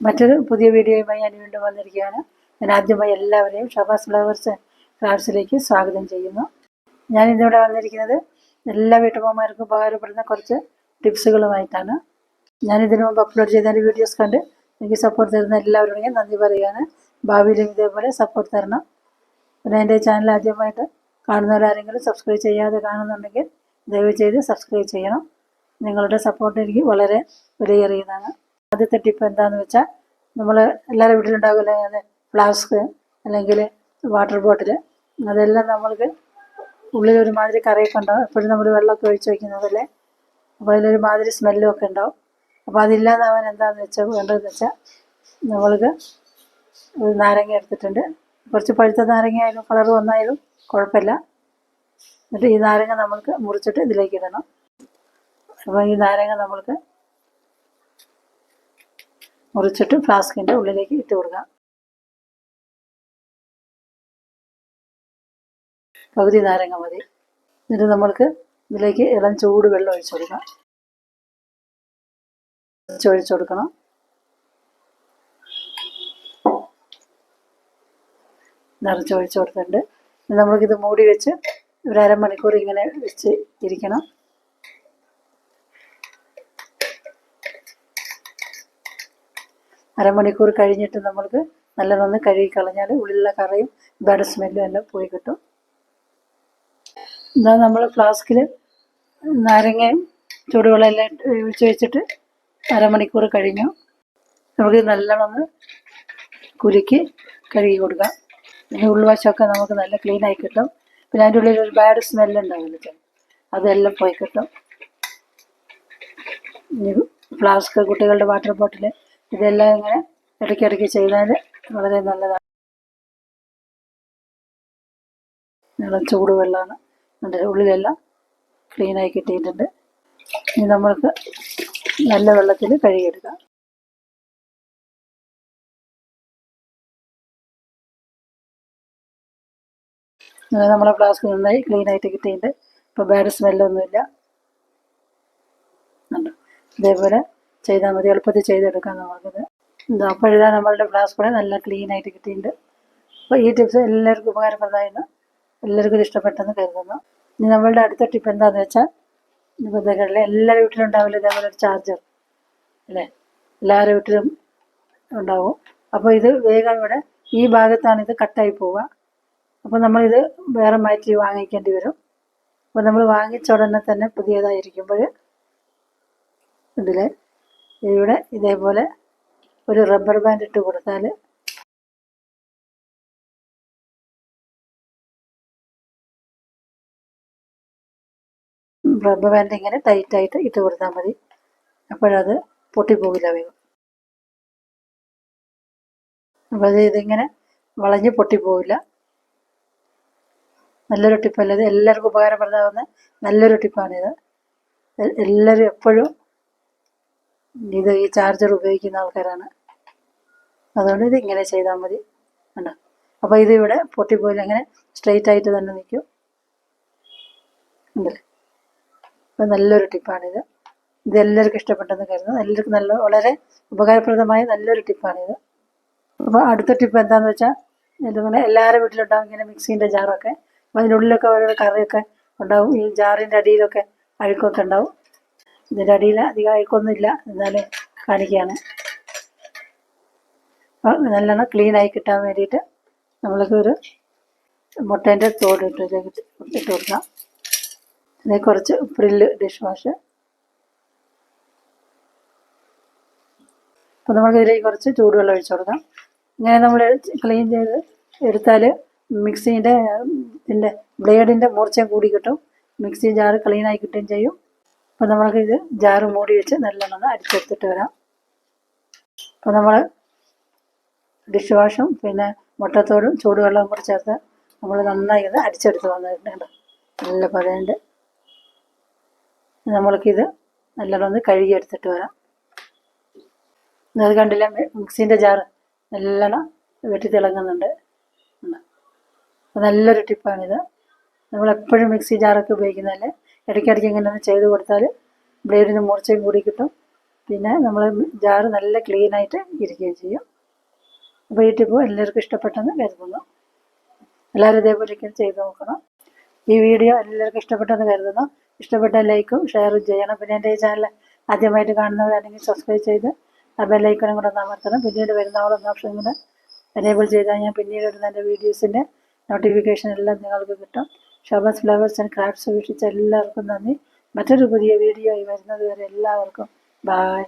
മറ്റൊരു പുതിയ വീഡിയോയുമായി ഞാൻ വീണ്ടും വന്നിരിക്കുകയാണ്. ഞാൻ ആദ്യമായി എല്ലാവരെയും ഷബാസ് ഫ്ലവേഴ്സ് ക്രാഫ്റ്റ്സിലേക്ക് സ്വാഗതം ചെയ്യുന്നു. ഞാൻ ഇന്നിവിടെ വന്നിരിക്കുന്നത് എല്ലാ വീട്ടമ്മമാർക്കും ഉപകാരപ്പെടുന്ന കുറച്ച് ടിപ്സുകളുമായിട്ടാണ്. ഞാൻ ഇതിനു മുമ്പ് അപ്ലോഡ് ചെയ്ത വീഡിയോസ് കണ്ട് എനിക്ക് സപ്പോർട്ട് തരുന്ന എല്ലാവരോടും നന്ദി പറയുകയാണ്. ഭാവിയിലും ഇതേപോലെ സപ്പോർട്ട് തരണം. പിന്നെ എന്റെ ചാനൽ ആദ്യമായിട്ട് കാണുന്നവരാരെങ്കിലും സബ്സ്ക്രൈബ് ചെയ്യാതെ കാണുന്നുണ്ടെങ്കിൽ ദയവ് ചെയ്ത് സബ്സ്ക്രൈബ് ചെയ്യണം. നിങ്ങളുടെ സപ്പോർട്ട് എനിക്ക് വളരെ വിലയേറിയതാണ്. ആദ്യത്തെ ടിപ്പ് എന്താണെന്ന് വെച്ചാൽ നമ്മൾ എല്ലാവരും വീട്ടിലുണ്ടാവില്ല ഫ്ലാസ്ക് അല്ലെങ്കിൽ വാട്ടർ ബോട്ടിൽ അതെല്ലാം നമ്മൾക്ക് ഉള്ളിൽ ഒരുമാതിരി കറിയൊക്കെ ഉണ്ടാവും. എപ്പോഴും നമ്മൾ വെള്ളമൊക്കെ ഒഴിച്ച് വയ്ക്കുന്നതല്ലേ അപ്പോൾ അതിലൊരു മാതിരി സ്മെല്ലും ഒക്കെ ഉണ്ടാവും. അപ്പോൾ അതില്ലാതാവാൻ എന്താണെന്ന് വെച്ചാൽ വേണ്ടതെന്ന് വെച്ചാൽ നമ്മൾക്ക് ഒരു നാരങ്ങ എടുത്തിട്ടുണ്ട്. കുറച്ച് പഴുത്ത നാരങ്ങ ആയാലും കളർ വന്നായാലും കുഴപ്പമില്ല. എന്നിട്ട് ഈ നാരങ്ങ നമ്മൾക്ക് മുറിച്ചിട്ട് ഇതിലേക്ക് ഇടണം. അപ്പോൾ ഈ നാരങ്ങ നമ്മൾക്ക് മുറിച്ചിട്ട് ഫ്ലാസ്കിന്റെ ഉള്ളിലേക്ക് ഇട്ട് കൊടുക്കാം. പകുതി നാരങ്ങ മതി. എന്നിട്ട് നമ്മൾക്ക് ഇതിലേക്ക് ഇളം ചൂട് വെള്ളം ഒഴിച്ചു കൊടുക്കാം. ഒഴിച്ചു കൊടുക്കണം. നിറച്ച് ഒഴിച്ചു കൊടുത്തിട്ടുണ്ട് നമ്മൾക്കിത് മൂടി വെച്ച് ഒരു അരമണിക്കൂർ ഇങ്ങനെ വെച്ച് ഇരിക്കണം. അരമണിക്കൂർ കഴിഞ്ഞിട്ട് നമ്മൾക്ക് നല്ല നല്ലതൊന്ന് കഴുകി കളഞ്ഞാൽ ഉള്ളിലുള്ള കറയും ബാഡ് സ്മെല്ലും എല്ലാം പോയി കിട്ടും. എന്നാൽ നമ്മൾ ഫ്ലാസ്കിൽ നാരങ്ങയും ചൂടുവെള്ളം എല്ലാം ഇട്ട് ഒഴിച്ച് വെച്ചിട്ട് അരമണിക്കൂർ കഴിഞ്ഞു. നമുക്ക് നല്ലോണം കുലുക്കി കഴുകി കൊടുക്കാം പിന്നെ ഉൾവശമൊക്കെ നമുക്ക് നല്ല ക്ലീൻ ആയി കിട്ടും. പിന്നെ അതിന്റെ ഉള്ളിൽ ഒരു ബാഡ് സ്മെല്ല് ഉണ്ടാവില്ല അതെല്ലാം പോയി കിട്ടും. ഫ്ലാസ്ക് കുട്ടികളുടെ വാട്ടർ ബോട്ടിൽ ഇതെല്ലാം ഇങ്ങനെ ഇടയ്ക്കിടയ്ക്ക് ചെയ്താൽ വളരെ നല്ലതാണ്. നല്ല ചൂടുവെള്ളമാണ് അതിന്റെ ഉള്ളിലെല്ലാം ക്ലീനായി കിട്ടിയിട്ടുണ്ട്. ഇനി നമ്മൾക്ക് നല്ല വെള്ളത്തിൽ കഴുകിയെടുക്കാം. നമ്മളെ ഫ്ലാസ്ക് നന്നായി ക്ലീൻ ആയിട്ട് കിട്ടിയിട്ടുണ്ട്. ഇപ്പോൾ ബാഡ് സ്മെല്ലൊന്നുമില്ല ഇതേപോലെ ചെയ്താൽ മതി. എളുപ്പത്തിൽ ചെയ്തെടുക്കാം നമുക്കിത് എന്താ അപ്പോഴിതാ നമ്മളുടെ ഫ്ലാസ്ക് കൂടെ നല്ല ക്ലീൻ ആയിട്ട് കിട്ടിയിട്ടുണ്ട്. അപ്പോൾ ഈ ടിപ്സ് എല്ലാവർക്കും ഉപകാരപ്രദമായിരുന്നു എല്ലാവർക്കും ഇഷ്ടപ്പെട്ടെന്ന് കരുതുന്നു. ഇനി നമ്മളുടെ അടുത്ത ടിപ്പ് എന്താണെന്ന് വെച്ചാൽ ഇപ്പോൾ എല്ലാ വീട്ടിലും ഉണ്ടാവില്ല ഇതേപോലെ ഒരു ചാർജർ അല്ലേ? എല്ലാവരുടെ വീട്ടിലും ഉണ്ടാവും. അപ്പോൾ ഇത് വേഗം ഇവിടെ ഈ ഭാഗത്താണ് ഇത് കട്ടായി പോവുക. അപ്പോൾ നമ്മളിത് വേറെ മാറ്റി വാങ്ങിക്കേണ്ടി വരും. അപ്പോൾ നമ്മൾ വാങ്ങിച്ച ഉടനെ തന്നെ പുതിയതായിരിക്കുമ്പോൾ ഇതിൽ ഇവിടെ ഇതേപോലെ ഒരു റബ്ബർ ബാൻഡ് ഇട്ട് കൊടുത്താൽ റബ്ബർ ബാൻഡ് ഇങ്ങനെ ടൈറ്റായിട്ട് ഇട്ട് കൊടുത്താൽ മതി. അപ്പോഴത് പൊട്ടിപ്പോകില്ല വേഗം. അപ്പോൾ അത് ഇതിങ്ങനെ വളഞ്ഞ് പൊട്ടിപ്പോവില്ല നല്ലൊരു ടിപ്പല്ല ഇത്? എല്ലാവർക്കും ഉപകാരപ്രദമാകുന്ന നല്ലൊരു ടിപ്പാണിത് എല്ലാവരും എപ്പോഴും ഇത് ഈ ചാർജർ ഉപയോഗിക്കുന്ന ആൾക്കാരാണ്. അതുകൊണ്ട് ഇത് ഇങ്ങനെ ചെയ്താൽ മതി. കണ്ടോ? അപ്പോൾ ഇത് ഇവിടെ പൊട്ടിപ്പോയില്ല അങ്ങനെ സ്ട്രെയിറ്റ് ആയിട്ട് തന്നെ നിൽക്കും. ഉണ്ടല്ലേ അപ്പോൾ നല്ലൊരു ടിപ്പാണിത് ഇത് എല്ലാവർക്കും ഇഷ്ടപ്പെട്ടെന്ന് കരുതുന്നു. എല്ലാവർക്കും നല്ല വളരെ ഉപകാരപ്രദമായ നല്ലൊരു ടിപ്പാണിത് അപ്പോൾ അടുത്ത ടിപ്പ് എന്താണെന്ന് വെച്ചാൽ ഇതിങ്ങനെ എല്ലാവരുടെ വീട്ടിലുണ്ടാവും ഇങ്ങനെ മിക്സീന്റെ ജാറൊക്കെ. അപ്പോൾ അതിന്റെ ഉള്ളിലൊക്കെ ഓരോ കറിയൊക്കെ ഉണ്ടാവും. ഈ ജാറിന്റെ അടിയിലൊക്കെ അഴുക്കൊക്കെ ഉണ്ടാവും. ഇതിന്റെ അടിയിൽ അധികം അഴുക്കൊന്നുമില്ല എന്നാലും കാണിക്കുകയാണ്. അപ്പം നല്ലോണം ക്ലീനായി കിട്ടാൻ വേണ്ടിയിട്ട് നമ്മൾക്ക് ഒരു മുട്ടേന്റെ തോട് ഇട്ട് ഇട്ട് കൊടുക്കാം. അതിൽ കുറച്ച് പ്രില്ല് ഡിഷ് വാഷ് അപ്പോൾ നമുക്ക് ഇതിലേക്ക് കുറച്ച് ചൂടുവെള്ളം ഒഴിച്ചു കൊടുക്കാം. ഇങ്ങനെ നമ്മൾ ക്ലീൻ ചെയ്ത് എടുത്താൽ മിക്സീന്റെ ഇതിന്റെ ബ്ലേഡിന്റെ മൂർച്ചയും കൂടി കിട്ടും. മിക്സി ജാറ് ക്ലീനായി കിട്ടുകയും ചെയ്യും. അപ്പോൾ നമ്മൾക്ക് ഇത് ജാറ് മൂടി വെച്ച് നല്ലോണം അരിച്ചെടുത്തിട്ട് വരാം. അപ്പം നമ്മൾ ഡിഷ് വാഷും പിന്നെ മുട്ടത്തോടും ചൂടുവെള്ളവും കൂടി ചേർത്ത് നമ്മൾ നന്നായി ഇത് അരിച്ചെടുത്ത് വന്നിട്ടുണ്ട് നല്ല പതയുണ്ട്. നമ്മൾക്കിത് നല്ലോണം ഒന്ന് കഴുകിയെടുത്തിട്ട് വരാം. അത് കണ്ടില്ല? മിക്സീന്റെ ജാറ് നല്ലോണം വെട്ടി തിളങ്ങുന്നുണ്ട്. നല്ലൊരു ടിപ്പാണിത്. നമ്മളെപ്പോഴും മിക്സി ജാറൊക്കെ ഉപയോഗിക്കുന്നതല്ലേ? ഇടയ്ക്കിടയ്ക്ക് ഇങ്ങനെ ഒന്ന് ചെയ്ത് കൊടുത്താൽ ബ്ലേഡിന് മൂർച്ചയും കൂടി കിട്ടും. പിന്നെ നമ്മൾ ജാറ് നല്ല ക്ലീനായിട്ട് ഇരിക്കുകയും ചെയ്യും. അപ്പോൾ ഈ എല്ലാവർക്കും ഇഷ്ടപ്പെട്ടെന്ന് കരുതുന്നു. എല്ലാവരും ഇതേപോലെയൊക്കെ ചെയ്ത് നോക്കണം. ഈ വീഡിയോ എല്ലാവർക്കും ഇഷ്ടപ്പെട്ടെന്ന് കരുതുന്നു. ഇഷ്ടപ്പെട്ട ലൈക്കും ഷെയറും ചെയ്യണം. പിന്നെ എന്റെ ഈ ചാനൽ ആദ്യമായിട്ട് കാണുന്നവരാണെങ്കിൽ സബ്സ്ക്രൈബ് ചെയ്ത് ആ ബെല്ലൈക്കണും കൂടെ അമർത്തണം. പിന്നീട് വരുന്ന ഓളെന്ന ഓപ്ഷൻ കൂടെ എനേബിൾ ചെയ്താൽ ഞാൻ പിന്നീട് ഇടുന്ന എന്റെ വീഡിയോസിന്റെ നോട്ടിഫിക്കേഷൻ എല്ലാം നിങ്ങൾക്ക് കിട്ടും. ഷോബസ് ഫ്ലവേഴ്സ് ആൻഡ് ക്രാഫ്റ്റ്സ് വീക്ഷിച്ച എല്ലാവർക്കും നന്ദി. മറ്റൊരു പുതിയ വീഡിയോ വരുന്നത് വരെ എല്ലാവർക്കും ബായ്